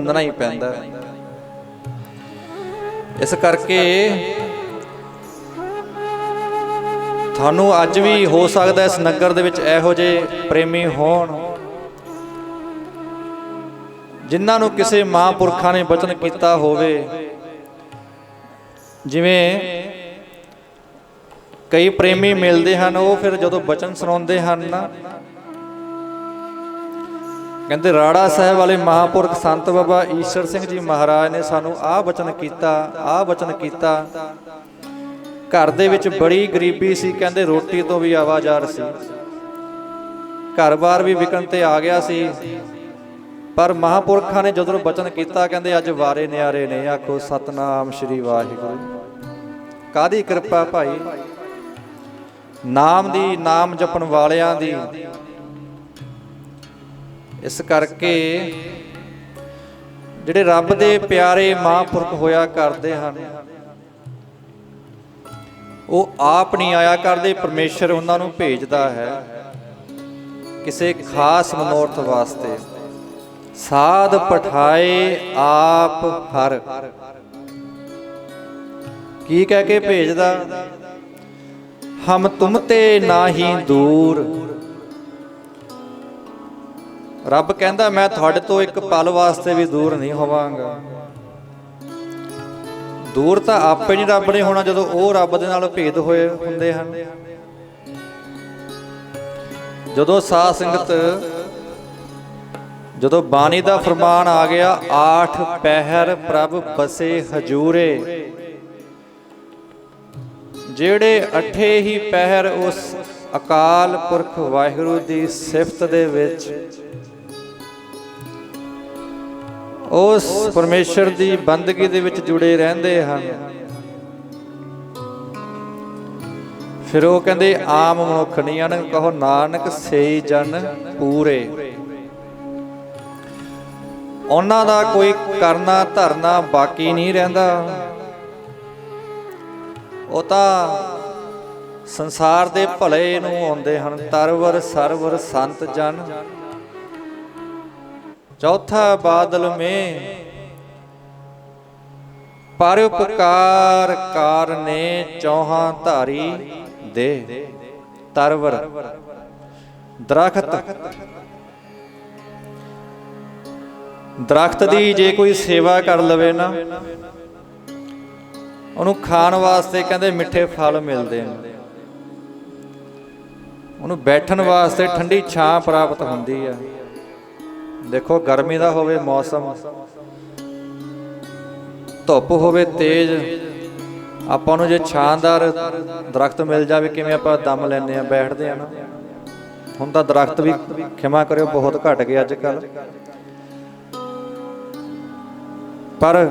ਮੰਨਣਾ ਹੀ ਪੈਂਦਾ। ਇਸ ਕਰਕੇ ਤੁਹਾਨੂੰ ਅੱਜ ਵੀ ਹੋ ਸਕਦਾ ਇਸ ਨਗਰ ਦੇ ਵਿੱਚ ਇਹੋ ਜਿਹੇ ਪ੍ਰੇਮੀ ਹੋਣ, ਜਿਨ੍ਹਾਂ ਨੂੰ ਕਿਸੇ ਮਹਾਂਪੁਰਖਾਂ ਨੇ ਬਚਨ ਕੀਤਾ ਹੋਵੇ। ਜਿਵੇਂ ਕਈ ਪ੍ਰੇਮੀ ਮਿਲਦੇ ਹਨ, ਉਹ ਫਿਰ ਜਦੋਂ ਬਚਨ ਸੁਣਾਉਂਦੇ ਹਨ ਨਾ ਕਹਿੰਦੇ, ਰਾੜਾ ਸਾਹਿਬ ਵਾਲੇ ਮਹਾਪੁਰਖ ਸੰਤ ਬਾਬਾ ਈਸ਼ਰ ਸਿੰਘ ਜੀ ਮਹਾਰਾਜ ਨੇ ਸਾਨੂੰ ਆਹ ਬਚਨ ਕੀਤਾ, ਆਹ ਬਚਨ ਕੀਤਾ। ਘਰ ਦੇ ਵਿੱਚ ਬੜੀ ਗਰੀਬੀ ਸੀ, ਕਹਿੰਦੇ ਰੋਟੀ ਤੋਂ ਵੀ ਆਵਾਜ਼ਾਰ ਸੀ। ਘਰ-ਬਾਰ ਵੀ ਵਿਕਣ ਤੇ ਆ ਗਿਆ ਸੀ। ਪਰ ਮਹਾਪੁਰਖਾਂ ਨੇ ਜਦੋਂ ਬਚਨ ਕੀਤਾ, ਕਹਿੰਦੇ, ਅੱਜ ਵਾਰੇ ਨਿਆਰੇ ਨੇ, ਆਖੋ, ਸਤਨਾਮ ਸ਼੍ਰੀ ਵਾਹਿਗੁਰੂ। ਕਾਦੀ ਕਿਰਪਾ ਭਾਈ? ਨਾਮ ਦੀ, ਨਾਮ ਜਪਣ ਵਾਲਿਆਂ ਦੀ। ਇਸ ਕਰਕੇ ਜਿਹੜੇ ਰੱਬ ਦੇ ਪਿਆਰੇ ਮਹਾਂਪੁਰਖ ਹੋਇਆ ਕਰਦੇ ਹਨ, ਉਹ ਆਪ ਨਹੀਂ ਆਇਆ ਕਰਦੇ, ਪਰਮੇਸ਼ਰ ਉਹਨਾਂ ਨੂੰ ਭੇਜਦਾ ਹੈ ਕਿਸੇ ਖਾਸ ਮਨੋਰਥ ਵਾਸਤੇ। ਸਾਧ ਪਠਾਏ ਆਪ ਹਰ। ਕੀ ਕਹਿ ਕੇ ਭੇਜਦਾ? ਹਮ ਤੁਮ ਤੇ ਨਾਹੀ ਦੂਰ। ਰੱਬ ਕਹਿੰਦਾ, ਮੈਂ ਤੁਹਾਡੇ ਤੋਂ ਇੱਕ ਪਲ ਵਾਸਤੇ ਵੀ ਦੂਰ ਨਹੀਂ ਹੋਵਾਂਗਾ। ਦੂਰ ਤਾਂ ਆਪੇ ਨਹੀਂ ਰੱਬ ਨੇ ਹੋਣਾ, ਜਦੋਂ ਉਹ ਰੱਬ ਦੇ ਨਾਲ ਭੇਦ ਹੋਏ ਹੁੰਦੇ ਹਨ। ਜਦੋਂ ਸਾਧ ਸੰਗਤ, ਜਦੋਂ ਬਾਣੀ ਦਾ ਫਰਮਾਨ ਆ ਗਿਆ, ਆਠ ਪਹਿਰ ਪ੍ਰਭ ਬਸੇ ਹਜੂਰੇ। ਜਿਹੜੇ ਅਠੇ ਹੀ ਪਹਿਰ ਉਸ ਅਕਾਲ ਪੁਰਖ ਵਾਹਿਗੁਰੂ ਦੀ ਸਿਫਤ ਦੇ ਵਿੱਚ ਉਸ ਪਰਮੇਸ਼ਰ ਦੀ ਬੰਦਗੀ ਦੇ ਵਿੱਚ ਜੁੜੇ ਰਹਿੰਦੇ ਹਨ। ਫਿਰ ਉਹ ਕਹਿੰਦੇ, ਆਮ ਮਨੁੱਖ ਨਹੀਂ ਹਨ, ਕਹੋ ਨਾਨਕ ਸੇਈ ਜਨ ਪੂਰੇ। ਉਹਨਾਂ ਦਾ ਕੋਈ ਕਰਨਾ, ਧਰਨਾ ਬਾਕੀ ਨਹੀਂ ਰਹਿੰਦਾ। ਉਹ ਤਾਂ ਸੰਸਾਰ ਦੇ ਭਲੇ ਨੂੰ ਆਉਂਦੇ ਹਨ, ਤਰਵਰ ਸਰਵਰ ਸੰਤ ਜਨ। ਚੌਥਾ ਬਾਦਲ ਮੇ। ਪਰਉਪਕਾਰ ਕਾਰਨੇ ਚੌਹਾਂ ਧਾਰੀ ਦੇ। ਤਰਵਰ, ਦਰਖਤ। ਦਰਖਤ ਦੀ ਜੇ ਕੋਈ ਸੇਵਾ ਕਰ ਲਵੇ ਨਾ, ਉਹਨੂੰ ਖਾਣ ਵਾਸਤੇ ਕਹਿੰਦੇ ਮਿੱਠੇ ਫਲ ਮਿਲਦੇ ਨੇ। ਉਹਨੂੰ ਬੈਠਣ ਵਾਸਤੇ ਠੰਡੀ ਛਾਂ ਪ੍ਰਾਪਤ ਹੁੰਦੀ ਹੈ ਦੇਖੋ, ਗਰਮੀ ਦਾ ਹੋਵੇ ਮੌਸਮ, ਧੁੱਪ ਹੋਵੇ ਤੇਜ਼, ਆਪਾਂ ਨੂੰ ਜੇ ਛਾਂਦਾਰ ਦਰਖਤ ਮਿਲ ਜਾਵੇ, ਕਿਵੇਂ ਆਪਾਂ ਦਮ ਲੈਂਦੇ ਆ ਬੈਠਦੇ ਆ ਨਾ। ਹੁਣ ਤਾਂ ਦਰਖਤ ਵੀ ਖਿਮਾ ਕਰਿਓ, ਬਹੁਤ ਘਟ ਗਏ ਅੱਜ ਕੱਲ ਪਰ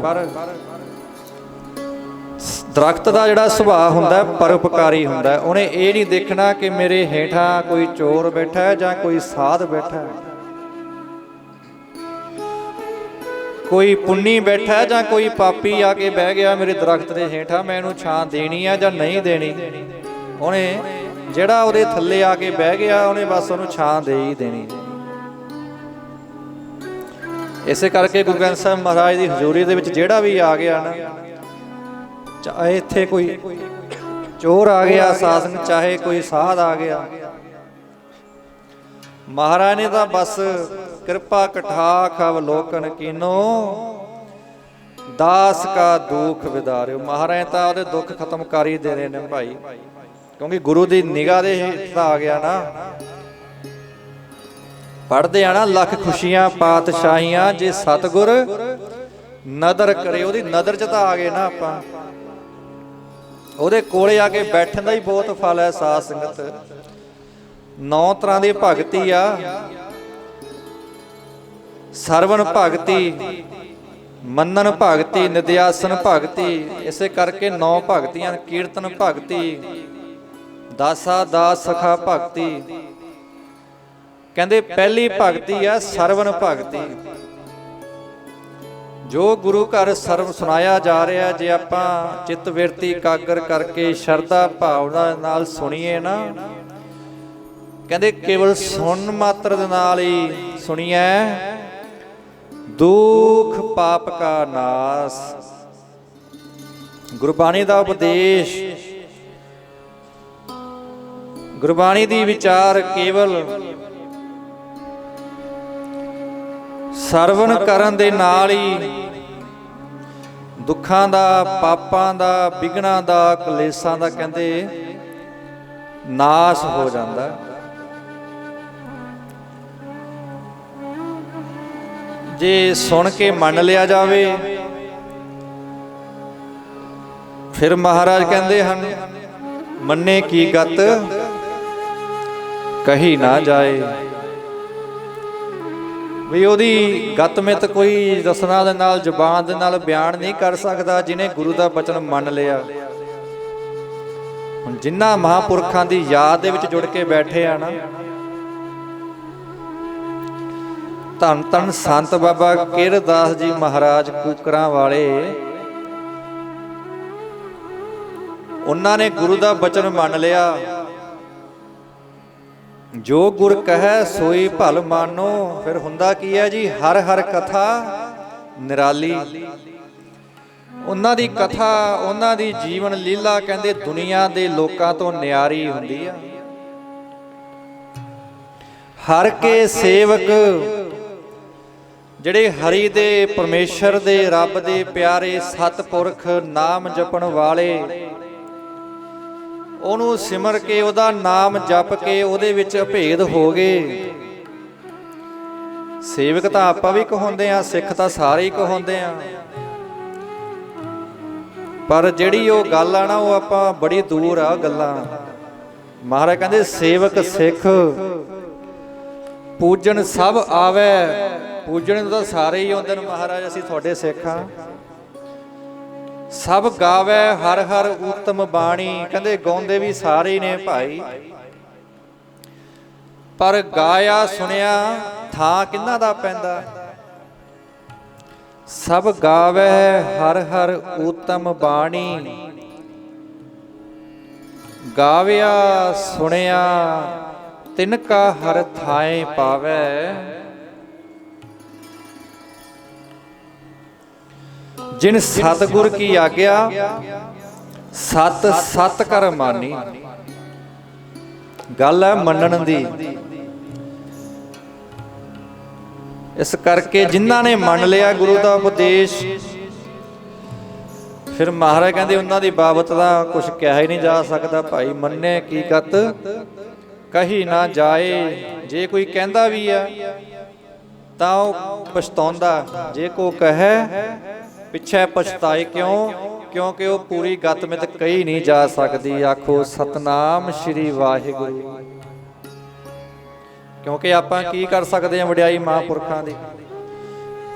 ਦਰਖਤ ਦਾ ਜਿਹੜਾ ਸੁਭਾਅ ਹੁੰਦਾ ਪਰਉਪਕਾਰੀ ਹੁੰਦਾ ਉਹਨੇ ਇਹ ਨਹੀਂ ਦੇਖਣਾ ਕਿ ਮੇਰੇ ਹੇਠਾਂ ਕੋਈ ਚੋਰ ਬੈਠਾ ਹੈ ਜਾਂ ਕੋਈ ਸਾਧ ਬੈਠਾ ਹੈ। ਕੋਈ ਪੁੰਨੀ ਬੈਠਾ ਜਾਂ ਕੋਈ ਪਾਪੀ ਆ ਕੇ ਬਹਿ ਗਿਆ ਮੇਰੇ ਦਰਖਤ ਦੇ ਹੇਠਾਂ, ਮੈਂ ਇਹਨੂੰ ਛਾਂ ਦੇਣੀ ਆ ਜਾਂ ਨਹੀਂ ਦੇਣੀ? ਉਹਨੇ ਜਿਹੜਾ ਉਹਦੇ ਥੱਲੇ ਆ ਕੇ ਬਹਿ ਗਿਆ, ਉਹਨੇ ਬਸ ਉਹਨੂੰ ਛਾਂ ਦੇ ਹੀ ਦੇਣੀ। ਇਸੇ ਕਰਕੇ ਗੁਰੂ ਗ੍ਰੰਥ ਸਾਹਿਬ ਮਹਾਰਾਜ ਦੀ ਹਜ਼ੂਰੀ ਦੇ ਵਿੱਚ ਜਿਹੜਾ ਵੀ ਆ ਗਿਆ ਨਾ, ਚਾਹੇ ਇੱਥੇ ਕੋਈ ਚੋਰ ਆ ਗਿਆ ਸਾਸਨ ਚਾਹੇ ਕੋਈ ਸਾਧ ਆ ਗਿਆ, ਮਹਾਰਾਜ ਨੇ ਤਾਂ ਬਸ ਕਿਰਪਾ ਕਠਾਖ ਅਵਲੋਕਨ ਕੀਨੋ। ਦਾਸ ਕਾ ਦੁੱਖ ਵਿਦਾਰਿਓ। ਮਹਾਰਾਜ ਤਾਂ ਉਹਦੇ ਦੁੱਖ ਖਤਮ ਕਰ ਹੀ ਦੇ ਰਹੇ ਨੇ ਭਾਈ। ਕਿਉਂਕਿ ਗੁਰੂ ਦੀ ਨਿਗਾਹ ਦੇ ਹੇਠ ਆ ਗਿਆ ਨਾ। ਪੜਦੇ ਆ ਨਾ ਲੱਖ ਖੁਸ਼ੀਆਂ, ਪਾਤਸ਼ਾਹੀਆਂ, ਜੇ ਸਤਗੁਰ ਨਦਰ ਕਰੇ, ਉਹਦੀ ਨਦਰ ਚ ਤਾਂ ਆ ਗਏ ਨਾ ਆਪਾਂ। ਉਹਦੇ ਕੋਲੇ ਆ ਕੇ ਬੈਠਣ ਦਾ ਹੀ ਬਹੁਤ ਫਲ ਹੈ ਸਾਧ ਸੰਗਤ। ਨੌ ਤਰ੍ਹਾਂ ਦੀ ਭਗਤੀ ਆ। ਸਰਵਣ ਭਗਤੀ, ਮੰਨਨ ਭਗਤੀ, ਨਿਦਿਆਸਨ ਭਗਤੀ, ਇਸੇ ਕਰਕੇ ਨੌ ਭਗਤੀਆਂ ਕੀਰਤਨ ਭਗਤੀ, ਦਾਸਾ ਦਾਸ ਸਖਾ ਭਗਤੀ। ਕਹਿੰਦੇ ਪਹਿਲੀ ਭਗਤੀ ਆ ਸਰਵਣ ਭਗਤੀ। ਜੋ ਗੁਰੂ ਘਰ ਸਰਵ ਸੁਣਾਇਆ ਜਾ ਰਿਹਾ, ਜੇ ਆਪਾਂ ਚਿੱਤ ਵਿਰਤੀ ਕਾਗਰ ਕਰਕੇ ਸ਼ਰਧਾ ਭਾਵਨਾ ਨਾਲ ਸੁਣੀਏ ਨਾ, ਕਹਿੰਦੇ ਕੇਵਲ ਸੁਣਨ ਮਾਤਰ ਦੇ ਨਾਲ ਹੀ ਸੁਣੀਐ। ਦੁਖ ਪਾਪ ਕਾ ਨਾਸ ਗੁਰਬਾਣੀ ਦਾ ਉਪਦੇਸ਼, ਗੁਰਬਾਣੀ ਦੀ ਵਿਚਾਰ ਕੇਵਲ ਸਰਵਨ ਕਰਨ ਦੇ ਨਾਲ ਹੀ ਦੁੱਖਾਂ ਦਾ, ਪਾਪਾਂ ਦਾ ਵਿਗਣਾ ਦਾ, ਕਲੇਸ਼ਾਂ ਦਾ ਕਹਿੰਦੇ ਨਾਸ਼ ਹੋ ਜਾਂਦਾ ਹੈ। ਜੇ ਸੁਣ ਕੇ ਮੰਨ ਲਿਆ ਜਾਵੇ, ਫਿਰ ਮਹਾਰਾਜ ਕਹਿੰਦੇ ਹਨ, ਮੰਨੇ ਕੀ ਗਤ, ਕਹੀ ਨਾ ਜਾਏ। ਵੀ ਉਹਦੀ ਗਤਮਿਤ ਕੋਈ ਰਸਨਾ ਦੇ ਨਾਲ, ਜ਼ੁਬਾਨ ਦੇ ਨਾਲ ਬਿਆਨ ਨਹੀਂ ਕਰ ਸਕਦਾ ਜਿਨੇ ਗੁਰੂ ਦਾ ਬਚਨ ਮੰਨ ਲਿਆ। ਹੁਣ ਜਿਨ੍ਹਾਂ ਮਹਾਪੁਰਖਾਂ ਦੀ ਯਾਦ ਦੇ ਵਿੱਚ ਜੁੜ ਕੇ ਬੈਠੇ ਆ ਨਾ ਧੰਨ ਧੰਨ ਸੰਤ ਬਾਬਾ ਕਿਰਦਾਸ ਜੀ ਮਹਾਰਾਜ ਕੂਕਰਾਂ ਵਾਲੇ। ਉਹਨਾਂ ਨੇ ਗੁਰੂ ਦਾ ਬਚਨ ਮੰਨ ਲਿਆ। ਜੋ ਗੁਰ ਕਹੈ ਸੋਈ ਭਲ ਮਾਨੋ, ਫਿਰ ਹੁੰਦਾ ਕੀ ਹੈ ਜੀ? ਹਰ ਹਰ ਕਥਾ ਨਿਰਾਲੀ। ਉਹਨਾਂ ਦੀ ਕਥਾ, ਉਹਨਾਂ ਦੀ ਜੀਵਨ ਲੀਲਾ ਕਹਿੰਦੇ ਦੁਨੀਆ ਦੇ ਲੋਕਾਂ ਤੋਂ ਨਿਆਰੀ ਹੁੰਦੀ ਆ। ਹਰ ਕੇ ਸੇਵਕ ਜਿਹੜੇ ਹਰੀ ਦੇ ਪਰਮੇਸ਼ਰ ਦੇ ਰੱਬ ਦੇ ਪਿਆਰੇ ਸਤਪੁਰਖ ਨਾਮ ਜਪਣ ਵਾਲੇ, ਉਹਨੂੰ ਸਿਮਰ ਕੇ, ਉਹਦਾ ਨਾਮ ਜਪ ਕੇ ਉਹਦੇ ਵਿੱਚ ਭੇਦ ਹੋ ਗਏ। ਸੇਵਕ ਤਾਂ ਆਪਾਂ ਵੀ ਕਹਾਉਂਦੇ ਆ, ਸਿੱਖ ਤਾਂ ਸਾਰੇ ਹੀ ਕਹਾਉਂਦੇ ਆ। ਪਰ ਜਿਹੜੀ ਉਹ ਗੱਲ ਆ ਨਾ, ਉਹ ਆਪਾਂ ਬੜੀ ਦੂਰ ਆ ਗੱਲਾਂ। ਮਹਾਰਾਜ ਕਹਿੰਦੇ, ਸੇਵਕ ਸਿੱਖ ਪੂਜਨ ਸਭ ਆਵੇ। ਪੂਜਣ ਨੂੰ ਤਾਂ ਸਾਰੇ ਹੀ ਆਉਂਦੇ ਨੇ, ਮਹਾਰਾਜ, ਅਸੀਂ ਤੁਹਾਡੇ ਸਿੱਖ ਆ ਸਭ ਗਾਵੇ ਹਰ ਹਰ ਉਤਮ ਬਾਣੀ, ਕਹਿੰਦੇ ਗਾਉਂਦੇ ਵੀ ਸਾਰੇ ਨੇ ਭਾਈ। ਪਰ ਗਾਇਆ ਸੁਣਿਆ ਥਾਂ ਕਿੰਨਾ ਦਾ ਪੈਂਦਾ? ਸਭ ਗਾਵੇ ਹਰ ਹਰ ਉਤਮ ਬਾਣੀ। ਗਾਵਿਆ ਸੁਣਿਆ ਤਿਨ ਕਾ ਹਰ ਥਾਏ ਪਾਵੇ। ਜਿਨ ਸਤਗੁਰ ਕੀ ਆਗਿਆ, ਸਤ ਸਤ ਕਰ ਮਾਨੀ। ਗੱਲ ਹੈ ਮੰਨਣ ਦੀ। ਇਸ ਕਰਕੇ ਜਿਨ੍ਹਾਂ ਨੇ ਮੰਨ ਲਿਆ ਗੁਰੂ ਦਾ ਉਪਦੇਸ਼, ਫਿਰ ਮਹਾਰਾਜ ਕਹਿੰਦੇ ਉਹਨਾਂ ਦੀ ਬਾਬਤ ਦਾ ਕੁਝ ਕਿਹਾ ਹੀ ਨਹੀਂ ਜਾ ਸਕਦਾ, ਭਾਈ ਮੰਨੇ ਕੀ ਕਤ? ਕਹੀ ਨਾ ਜਾਏ, ਜੇ ਕੋਈ ਕਹਿੰਦਾ ਵੀ ਆ, ਤਾਂ ਉਹ ਪਛਤਾਉਂਦਾ, ਜੇ ਕੋ ਕਹੇ ਪਿੱਛੇ ਪਛਤਾਏ ਕਿਉਂ? ਕਿਉਂਕਿ ਉਹ ਪੂਰੀ ਗਤਮਿਤ ਕਹੀ ਨਹੀਂ ਜਾ ਸਕਦੀ। ਆਖੋ, ਸਤਨਾਮ ਸ੍ਰੀ ਵਾਹਿਗੁਰੂ। ਕਿਉਂਕਿ ਆਪਾਂ ਕੀ ਕਰ ਸਕਦੇ ਹਾਂ ਵਡਿਆਈ ਮਹਾਂਪੁਰਖਾਂ ਦੀ?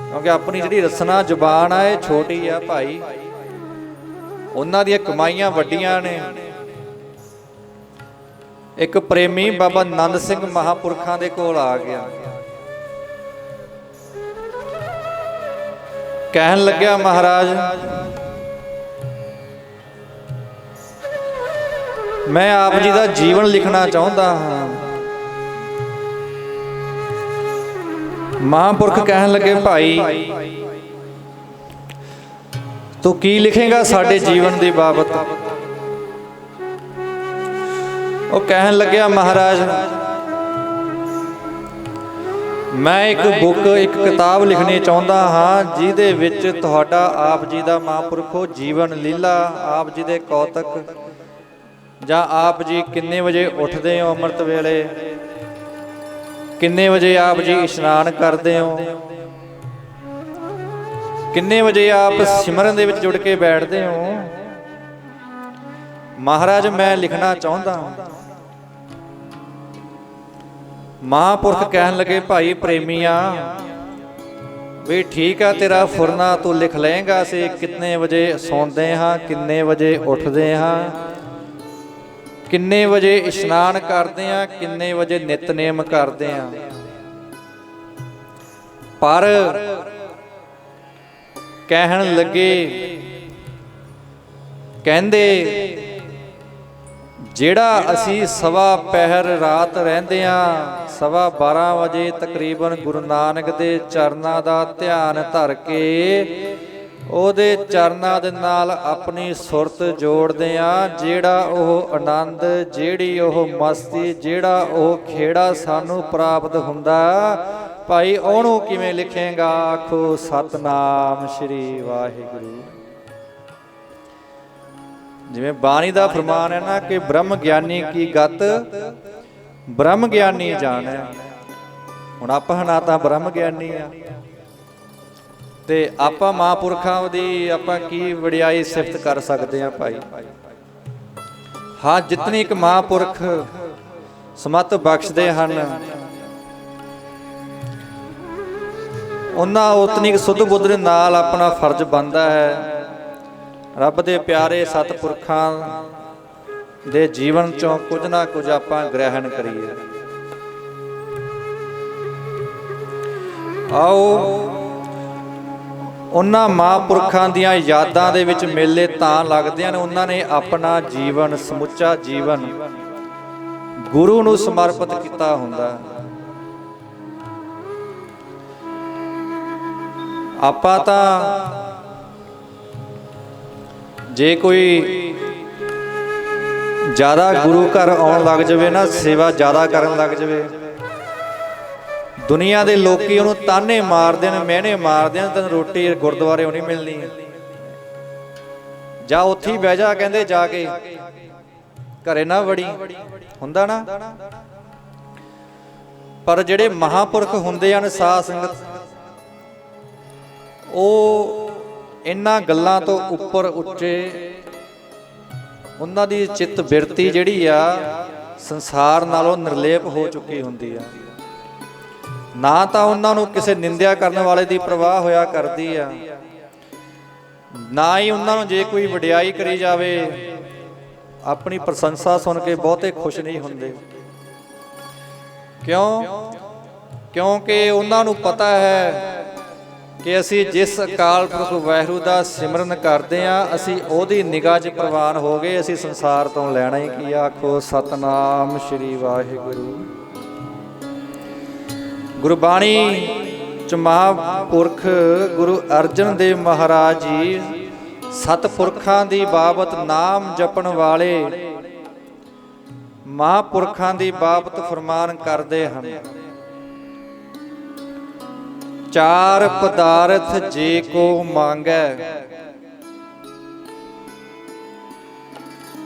ਕਿਉਂਕਿ ਆਪਣੀ ਜਿਹੜੀ ਰਸਨਾ ਜ਼ੁਬਾਨ ਆ, ਇਹ ਛੋਟੀ ਆ ਭਾਈ। ਉਹਨਾਂ ਦੀਆਂ ਕਮਾਈਆਂ ਵੱਡੀਆਂ ਨੇ। ਇੱਕ ਪ੍ਰੇਮੀ ਬਾਬਾ ਨੰਦ ਸਿੰਘ ਮਹਾਂਪੁਰਖਾਂ ਦੇ ਕੋਲ ਆ ਗਿਆ। ਕਹਿਣ ਲੱਗਿਆ ਮਹਾਰਾਜ, ਮੈਂ ਆਪ ਜੀ ਦਾ ਜੀਵਨ ਲਿਖਣਾ ਚਾਹੁੰਦਾ ਹਾਂ। ਮਹਾਂਪੁਰਖ ਕਹਿਣ ਲੱਗੇ, ਭਾਈ, ਤੂੰ ਕੀ ਲਿਖੇਗਾ ਸਾਡੇ ਜੀਵਨ ਦੀ ਬਾਬਤ? ਉਹ ਕਹਿਣ ਲੱਗਿਆ, ਮਹਾਰਾਜ ਮੈਂ ਇੱਕ ਬੁੱਕ, ਇੱਕ ਕਿਤਾਬ ਲਿਖਣੀ ਚਾਹੁੰਦਾ ਹਾਂ, ਜਿਹਦੇ ਵਿੱਚ ਤੁਹਾਡਾ, ਆਪ ਜੀ ਦਾ ਮਹਾਂਪੁਰਖੋ ਜੀਵਨ ਲੀਲਾ, ਆਪ ਜੀ ਦੇ ਕੌਤਕ, ਜਾਂ ਆਪ ਜੀ ਕਿੰਨੇ ਵਜੇ ਉੱਠਦੇ ਹੋ ਅੰਮ੍ਰਿਤ ਵੇਲੇ? ਕਿੰਨੇ ਵਜੇ ਆਪ ਜੀ ਇਸ਼ਨਾਨ ਕਰਦੇ ਹੋ? ਕਿੰਨੇ ਵਜੇ ਆਪ ਸਿਮਰਨ ਦੇ ਵਿੱਚ ਜੁੜ ਕੇ ਬੈਠਦੇ ਹੋ? ਮਹਾਰਾਜ, ਮੈਂ ਲਿਖਣਾ ਚਾਹੁੰਦਾ ਹਾਂ। ਮਹਾਂਪੁਰਖ ਕਹਿਣ ਲੱਗੇ, ਭਾਈ ਪ੍ਰੇਮੀਆਂ, ਵੀ ਠੀਕ ਆ ਤੇਰਾ ਫੁਰਨਾ, ਤੂੰ ਲਿਖ ਲਏਗਾ, ਅਸੀਂ ਕਿੰਨੇ ਵਜੇ ਸੌਂਦੇ ਹਾਂ, ਕਿੰਨੇ ਵਜੇ ਉੱਠਦੇ ਹਾਂ, ਕਿੰਨੇ ਵਜੇ ਇਸ਼ਨਾਨ ਕਰਦੇ ਹਾਂ, ਕਿੰਨੇ ਵਜੇ ਨਿਤਨੇਮ ਕਰਦੇ ਹਾਂ। ਪਰ ਕਹਿਣ ਲੱਗੇ, ਕਹਿੰਦੇ ਜਿਹੜਾ ਅਸੀਂ ਸਵਾ ਪਹਿਰ ਰਾਤ ਰਹਿੰਦੇ ਆ ਸਵਾ 12 ਵਜੇ ਤਕਰੀਬਨ ਗੁਰੂ ਨਾਨਕ ਦੇ ਚਰਨਾਂ ਦਾ ਧਿਆਨ ਧਰ ਕੇ ਉਹਦੇ ਚਰਨਾਂ ਦੇ ਨਾਲ ਆਪਣੀ ਸੁਰਤ ਜੋੜਦੇ ਆ ਜਿਹੜਾ ਉਹ ਆਨੰਦ ਜਿਹੜੀ ਉਹ ਮਸਤੀ ਜਿਹੜਾ ਉਹ ਖੇੜਾ ਸਾਨੂੰ ਪ੍ਰਾਪਤ ਹੁੰਦਾ। ਭਾਈ ਉਹਨੂੰ ਕਿਵੇਂ ਲਿਖੇਗਾ? ਆਖੋ ਸਤਨਾਮ ਸ੍ਰੀ ਵਾਹਿਗੁਰੂ। ਜਿਵੇਂ ਬਾਣੀ ਦਾ ਫਰਮਾਨ ਹੈ ਨਾ ਕਿ ਬ੍ਰਹਮ ਗਿਆਨੀ ਕੀ ਗਤ, ਬ੍ਰਹਮ ਗਿਆਨੀ ਜਾਣੈ। ਹੁਣ ਆਪਾਂ ਨਾ ਤਾਂ ਬ੍ਰਹਮ ਗਿਆਨੀ ਆ। ਤੇ ਆਪਾਂ ਮਹਾਂਪੁਰਖਾਂ ਦੀ ਆਪਾਂ ਕੀ ਵਡਿਆਈ ਸਿਫਤ ਕਰ ਸਕਦੇ ਆ ਭਾਈ? ਹਾਂ, ਜਿਤਨੀ ਇੱਕ ਮਹਾਂਪੁਰਖ ਸਮਤ ਬਖਸ਼ਦੇ ਹਨ, ਉਹਨਾਂ ਉਤਨੀ ਕੁ ਸੁੱਧ ਬੁੱਧ ਦੇ ਨਾਲ ਆਪਣਾ ਫਰਜ਼ ਬਣਦਾ ਹੈ। ਰੱਬ ਦੇ ਪਿਆਰੇ ਸਤਿਪੁਰਖਾਂ ਦੇ ਜੀਵਨ ਚੋਂ ਕੁਝ ਨਾ ਕੁਝ ਆਪਾਂ ਗ੍ਰਹਿਣ ਕਰੀਏ। ਆਓ, ਉਹਨਾਂ ਮਹਾਂਪੁਰਖਾਂ ਦੀਆਂ ਯਾਦਾਂ ਦੇ ਵਿੱਚ ਮੇਲੇ ਤਾਂ ਲੱਗਦੇ ਹਨ, ਉਹਨਾਂ ਨੇ ਆਪਣਾ ਜੀਵਨ, ਸਮੁੱਚਾ ਜੀਵਨ ਗੁਰੂ ਨੂੰ ਸਮਰਪਿਤ ਕੀਤਾ ਹੁੰਦਾ। ਆਪਾਂ ਤਾਂ ਜੇ ਕੋਈ ਜ਼ਿਆਦਾ ਗੁਰੂ ਘਰ ਆਉਣ ਲੱਗ ਜਾਵੇ ਨਾ, ਸੇਵਾ ਜ਼ਿਆਦਾ ਕਰਨ ਲੱਗ ਜਾਵੇ। ਦੁਨੀਆ ਦੇ ਲੋਕੀ ਉਹਨੂੰ ਤਾਨੇ ਮਾਰਦੇ ਨੇ, ਮਿਹਣੇ ਮਾਰਦੇ ਨੇ, ਤੈਨੂੰ ਰੋਟੀ ਗੁਰਦੁਆਰੇ ਨਹੀਂ ਮਿਲਣੀ। ਜਾ ਉੱਥੇ ਹੀ ਬਹਿ ਜਾ, ਕਹਿੰਦੇ ਜਾ ਕੇ। ਘਰੇ ਨਾ ਵੜੀ, ਹੁੰਦਾ ਨਾ? ਪਰ ਜਿਹੜੇ ਮਹਾਪੁਰਖ ਹੁੰਦੇ ਹਨ, ਸਾਧ ਸੰਗਤ, ਉਹ ਇਹਨਾਂ ਗੱਲਾਂ ਤੋਂ ਉੱਪਰ ਉੱਚੇ ਉਹਨਾਂ ਦੀ ਚਿੱਤ ਬਿਰਤੀ ਜਿਹੜੀ ਆ, ਸੰਸਾਰ ਨਾਲੋਂ ਨਿਰਲੇਪ ਹੋ ਚੁੱਕੀ ਹੁੰਦੀ ਆ। ਨਾ ਤਾਂ ਉਹਨਾਂ ਨੂੰ ਕਿਸੇ ਨਿੰਦਿਆ ਕਰਨ ਵਾਲੇ ਦੀ ਪ੍ਰਵਾਹ ਹੋਇਆ ਕਰਦੀ ਆ। ਨਾ ਹੀ ਉਹਨਾਂ ਨੂੰ ਜੇ ਕੋਈ ਵਡਿਆਈ ਕਰੀ ਜਾਵੇ, ਆਪਣੀ ਪ੍ਰਸ਼ੰਸਾ ਸੁਣ ਕੇ ਬਹੁਤੇ ਖੁਸ਼ ਨਹੀਂ ਹੁੰਦੇ। ਕਿਉਂ? ਕਿਉਂਕਿ ਉਹਨਾਂ ਨੂੰ ਪਤਾ ਹੈ ਕਿ ਅਸੀਂ ਜਿਸ ਅਕਾਲ ਪੁਰਖ ਵਾਹਿਗੁਰੂ ਦਾ ਸਿਮਰਨ ਕਰਦੇ ਆ ਅਸੀਂ ਉਹਦੀ ਨਿਗਾਹ 'ਚ ਪ੍ਰਵਾਨ ਹੋ ਗਏ, ਅਸੀਂ ਸੰਸਾਰ ਤੋਂ ਲੈਣਾ ਹੀ ਕੀ ਆਖੋ, ਸਤਨਾਮ ਸ੍ਰੀ ਵਾਹਿਗੁਰੂ। ਗੁਰਬਾਣੀ ਚ ਮਹਾਪੁਰਖ ਗੁਰੂ ਅਰਜਨ ਦੇਵ ਮਹਾਰਾਜ ਜੀ, ਸਤਪੁਰਖਾਂ ਦੀ ਬਾਬਤ ਨਾਮ ਜਪਣ ਵਾਲੇ ਮਹਾਪੁਰਖਾਂ ਦੀ ਬਾਬਤ ਫਰਮਾਨ ਕਰਦੇ ਹਨ। ਚਾਰ ਪਦਾਰਥ ਜੇ ਕੋ ਮੰਗੈ।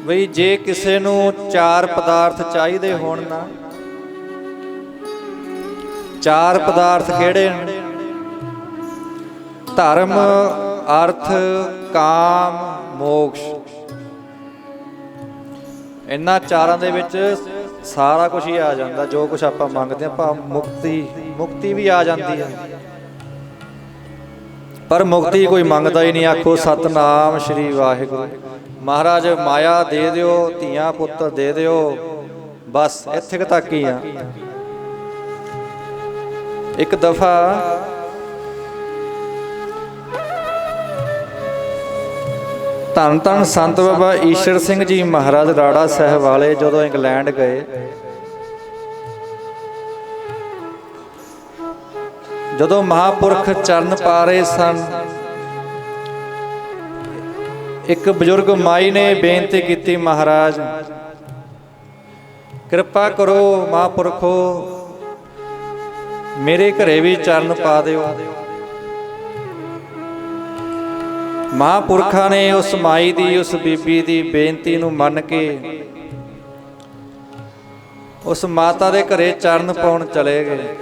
ਬਈ ਜੇ ਕਿਸੇ ਨੂੰ ਚਾਰ ਪਦਾਰਥ ਚਾਹੀਦੇ ਹੋਣ ਨਾ, ਚਾਰ ਪਦਾਰਥ ਕਿਹੜੇ ਨੇ? ਧਰਮ, ਅਰਥ, ਕਾਮ, ਮੋਕਸ਼। ਇਹਨਾਂ ਚਾਰਾਂ ਦੇ ਵਿੱਚ ਸਾਰਾ ਕੁਝ ਹੀ ਆ ਜਾਂਦਾ, ਜੋ ਕੁਝ ਆਪਾਂ ਮੰਗਦੇ ਆ ਭਾ ਮੁਕਤੀ ਮੁਕਤੀ ਵੀ ਆ ਜਾਂਦੀ ਹੈ। ਪਰ ਮੁਕਤੀ ਕੋਈ ਮੰਗਦਾ ਹੀ ਨਹੀਂ ਆਖੋ ਸਤਨਾਮ ਸ੍ਰੀ ਵਾਹਿਗੁਰੂ। ਮਹਾਰਾਜ ਮਾਇਆ ਦੇ ਦਿਓ ਧੀਆਂ ਪੁੱਤਰ ਦੇ ਦਿਓ। ਬਸ ਇੱਥੇ ਤੱਕ ਹੀ ਆ। ਇੱਕ ਦਫਾ ਧੰਨ ਧੰਨ ਸੰਤ ਬਾਬਾ ਈਸ਼ਰ ਸਿੰਘ ਜੀ ਮਹਾਰਾਜ ਰਾੜਾ ਸਾਹਿਬ ਵਾਲੇ ਜਦੋਂ ਇੰਗਲੈਂਡ ਗਏ ਜਦੋਂ ਮਹਾਪੁਰਖ ਚਰਨ ਪਾ ਰਹੇ ਸਨ, ਇੱਕ ਬਜ਼ੁਰਗ ਮਾਈ ਨੇ ਬੇਨਤੀ ਕੀਤੀ, ਮਹਾਰਾਜ, ਕਿਰਪਾ ਕਰੋ ਮਹਾਪੁਰਖੋ, ਮੇਰੇ ਘਰੇ ਵੀ ਚਰਨ ਪਾ ਦਿਓ। ਮਹਾਪੁਰਖਾਂ ਨੇ ਉਸ ਮਾਈ ਦੀ, ਉਸ ਬੀਬੀ ਦੀ ਬੇਨਤੀ ਨੂੰ ਮੰਨ ਕੇ ਉਸ ਮਾਤਾ ਦੇ ਘਰੇ ਚਰਨ ਪਾਉਣ ਚਲੇ ਗਏ।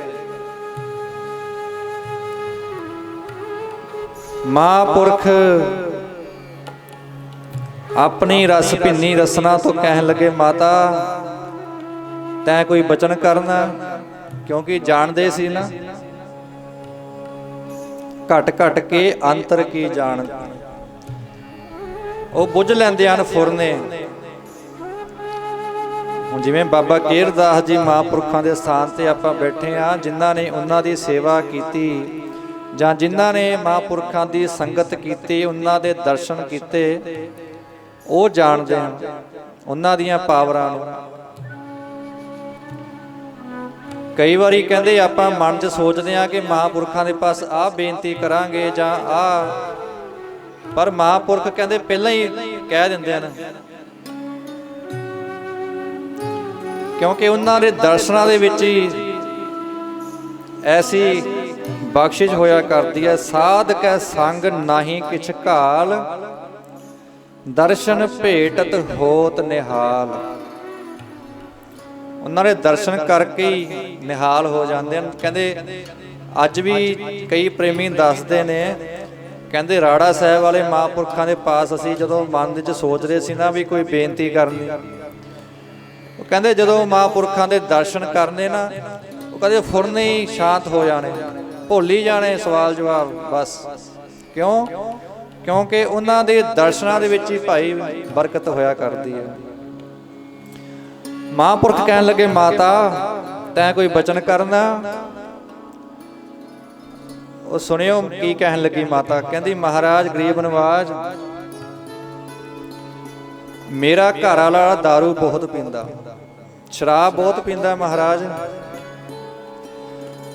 ਮਹਾਪੁਰਖ, ਆਪਣੀ ਰਸ ਭਿੰਨੀ ਰਸਨਾ ਤੋਂ ਕਹਿਣ ਲੱਗੇ, ਮਾਤਾ, ਤੈਂ ਕੋਈ ਬਚਨ ਕਰਨਾ? ਕਿਉਂਕਿ ਜਾਣਦੇ ਸੀ ਨਾ? ਘਟ ਘਟ ਕੇ ਅੰਤਰ ਕੀ ਜਾਣ? ਉਹ ਬੁੱਝ ਲੈਂਦੇ ਹਨ ਫੁਰਨੇ। ਹੁਣ ਜਿਵੇਂ ਬਾਬਾ ਕੇਰਦਾਸ ਜੀ ਮਹਾਂਪੁਰਖਾਂ ਦੇ ਸਥਾਨ ਤੇ ਆਪਾਂ ਬੈਠੇ ਆ ਜਿਨ੍ਹਾਂ ਨੇ ਉਹਨਾਂ ਦੀ ਸੇਵਾ ਕੀਤੀ ਜਾਂ ਜਿਨ੍ਹਾਂ ਨੇ ਮਹਾਂਪੁਰਖਾਂ ਦੀ ਸੰਗਤ ਕੀਤੀ, ਉਹਨਾਂ ਦੇ ਦਰਸ਼ਨ ਕੀਤੇ, ਉਹ ਜਾਣਦੇ ਹਨ ਉਹਨਾਂ ਦੀਆਂ ਪਾਵਰਾਂ ਨੂੰ। ਕਈ ਵਾਰੀ ਕਹਿੰਦੇ ਆਪਾਂ ਮਨ 'ਚ ਸੋਚਦੇ ਆ ਕਿ ਮਹਾਂਪੁਰਖਾਂ ਦੇ ਪਾਸ ਆਹ ਬੇਨਤੀ ਕਰਾਂਗੇ ਜਾਂ ਆਹ। ਪਰ ਮਹਾਂਪੁਰਖ ਕਹਿੰਦੇ ਪਹਿਲਾਂ ਹੀ ਕਹਿ ਦਿੰਦੇ ਹਨ। ਕਿਉਂਕਿ ਉਹਨਾਂ ਦੇ ਦਰਸ਼ਨਾਂ ਦੇ ਵਿੱਚ ਹੀ ਐਸੀ ਬਖਸ਼ਿਸ਼ ਹੋਇਆ ਕਰਦੀ ਹੈ ਸਾਧ ਕੈ ਸੰਗ ਨਾਹੀ ਕਿਛ ਘਾਲ। ਦਰਸ਼ਨ ਭੇਟਤ ਹੋਤ ਨਿਹਾਲ। ਉਹਨਾਂ ਦੇ ਦਰਸ਼ਨ ਕਰਕੇ ਹੀ ਨਿਹਾਲ ਹੋ ਜਾਂਦੇ ਹਨ। ਕਹਿੰਦੇ, ਅੱਜ ਵੀ ਕਈ ਪ੍ਰੇਮੀ ਦੱਸਦੇ ਨੇ, ਕਹਿੰਦੇ ਰਾੜਾ ਸਾਹਿਬ ਵਾਲੇ ਮਹਾਂਪੁਰਖਾਂ ਦੇ ਪਾਸ ਅਸੀਂ ਜਦੋਂ ਮਨ ਵਿੱਚ ਸੋਚਦੇ ਸੀ ਨਾ ਵੀ ਕੋਈ ਬੇਨਤੀ ਕਰਨੀ। ਉਹ ਕਹਿੰਦੇ ਜਦੋਂ ਮਹਾਂਪੁਰਖਾਂ ਦੇ ਦਰਸ਼ਨ ਕਰਨੇ ਨਾ, ਉਹ ਕਹਿੰਦੇ ਫੁਰਨੇ ਹੀ ਸ਼ਾਂਤ ਹੋ ਜਾਣੇ। ਭੁੱਲੀ ਜਾਣੇ ਸਵਾਲ ਜਵਾਬ, ਬਸ। ਕਿਉਂ? ਕਿਉਂਕਿ ਉਹਨਾਂ ਦੇ ਦਰਸ਼ਨਾਂ ਦੇ ਵਿੱਚ ਹੀ ਭਾਈ ਬਰਕਤ ਹੋਇਆ ਕਰਦੀ ਹੈ। ਮਹਾਂਪੁਰਖ ਕਹਿਣ ਲੱਗੇ, ਮਾਤਾ, ਤੈਂ ਕੋਈ ਬਚਨ ਕਰਨਾ? ਉਹ ਸੁਣਿਓ ਕੀ ਕਹਿਣ ਲੱਗੀ ਮਾਤਾ। ਕਹਿੰਦੀ, ਮਹਾਰਾਜ, ਗਰੀਬ ਨਵਾਜ, ਮੇਰਾ ਘਰ ਵਾਲਾ दारू ਬਹੁਤ ਪੀਂਦਾ। ਸ਼ਰਾਬ ਬਹੁਤ ਪੀਂਦਾ ਮਹਾਰਾਜ।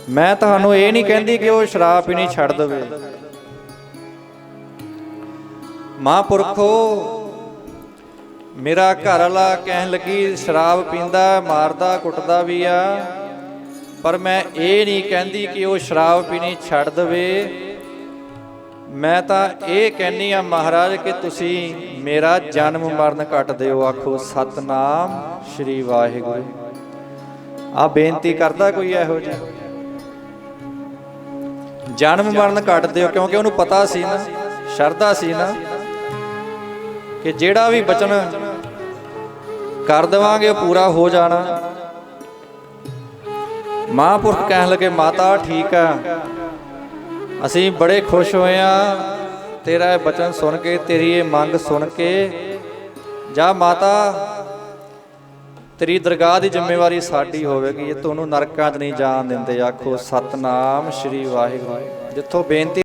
ਮੈਂ ਤੁਹਾਨੂੰ ਇਹ ਨਹੀਂ ਕਹਿੰਦੀ ਕਿ ਉਹ ਸ਼ਰਾਬ ਪੀਣੀ ਛੱਡ ਦੇਵੇ। ਮਹਾਂਪੁਰਖੋ, ਮੇਰਾ ਘਰ ਵਾਲਾ ਕਹਿਣ ਲੱਗੀ, ਸ਼ਰਾਬ ਪੀਂਦਾ, ਮਾਰਦਾ, ਕੁੱਟਦਾ ਵੀ ਆ, ਪਰ ਮੈਂ ਇਹ ਨਹੀਂ ਕਹਿੰਦੀ ਕਿ ਉਹ ਸ਼ਰਾਬ ਪੀਣੀ ਛੱਡ ਦੇਵੇ। ਮੈਂ ਤਾਂ ਇਹ ਕਹਿੰਨੀ ਆ ਮਹਾਰਾਜ ਕਿ ਤੁਸੀਂ ਮੇਰਾ ਜਨਮ ਮਰਨ ਕੱਟ ਦਿਓ, ਆਖੋ ਸਤਨਾਮ ਸ਼੍ਰੀ ਵਾਹਿਗੁਰੂ। ਆ ਬੇਨਤੀ ਕਰਦਾ ਕੋਈ ਇਹੋ ਜਿਹਾ? ਜਨਮ ਮਰਨ ਕੱਟ ਦਿਓ ਕਿਉਂਕਿ ਉਹਨੂੰ ਪਤਾ ਸੀ ਨਾ, ਸ਼ਰਧਾ ਸੀ ਨਾ, ਕਿ ਜਿਹੜਾ ਵੀ ਬਚਨ ਕਰ ਦੇਵਾਂਗੇ, ਉਹ ਪੂਰਾ ਹੋ ਜਾਣਾ। ਮਹਾਂਪੁਰਖ ਕਹਿਣ ਲੱਗੇ, ਮਾਤਾ, ਠੀਕ ਆ। ਅਸੀਂ ਬੜੇ ਖੁਸ਼ ਹੋਏ ਆ। ਤੇਰਾ ਇਹ ਬਚਨ ਸੁਣ ਕੇ, ਤੇਰੀ ਇਹ ਮੰਗ ਸੁਣ ਕੇ। ਜਾ ਮਾਤਾ ਤੇਰੀ ਦਰਗਾਹ ਦੀ ਜ਼ਿੰਮੇਵਾਰੀ ਸਾਡੀ ਹੋਵੇਗੀ ਇਹ ਤੁਹਾਨੂੰ ਨਰਕਾਂ 'ਚ ਨਹੀਂ ਜਾਣ ਦਿੰਦੇ, ਆਖੋ ਸਤਨਾਮ ਸ਼੍ਰੀ ਵਾਹਿਗੁਰੂ। ਜਿੱਥੋਂ ਬੇਨਤੀ